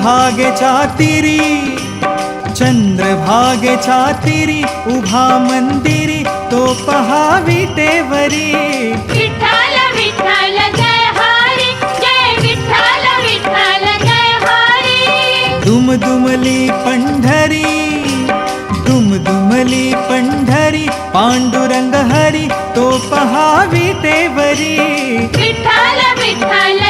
चंद्रभागे चातिरी चंद्रभागे चातिरी उभा मंदिरी तो पहा विटेवरी. विठ्ठल विठ्ठल जय हरी जय विठ्ठल विठ्ठल जय हरी. दुमदुमली पंढरी दुमदुमली पंढरी पांडुरंग हरी तो पहा विटेवरी. विठ्ठल विठ्ठल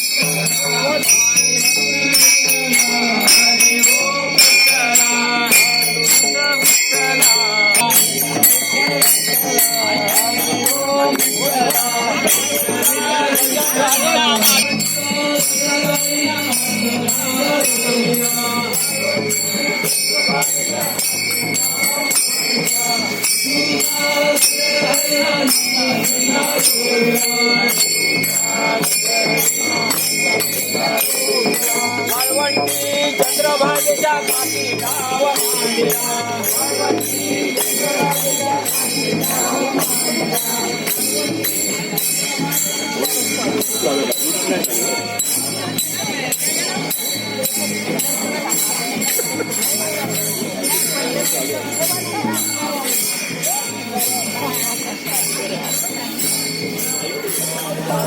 मालवणी चंद्रभागेच्या काठी गाव मांडिला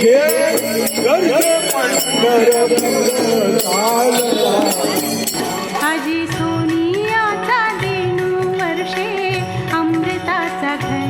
घे गर्जे सोनी आता सोनियाचा दिनू वर्षे अमृताचा घर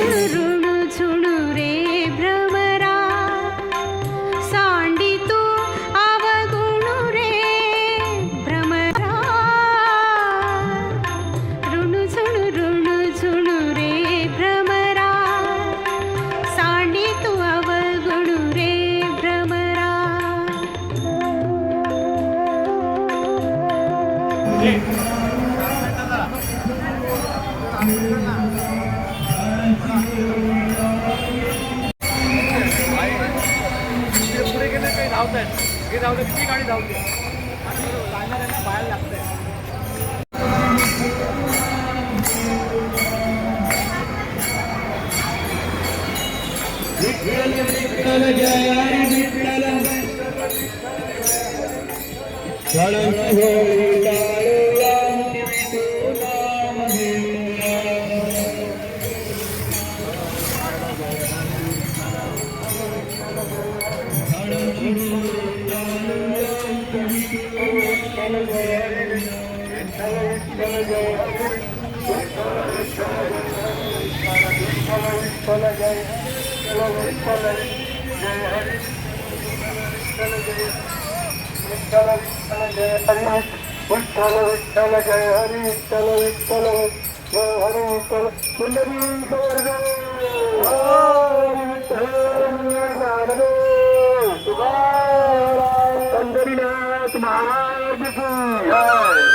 विठ्ठल विठ्ठल जय চলে যাই চলে যাই হরি চলে যাই চলে জয় হরি উত্তল উত্তল জয় হরি উত্তল উত্তল জয় হরি উত্তল সুন্দরী সুন্দরীনাথ মহারাজ কি হয়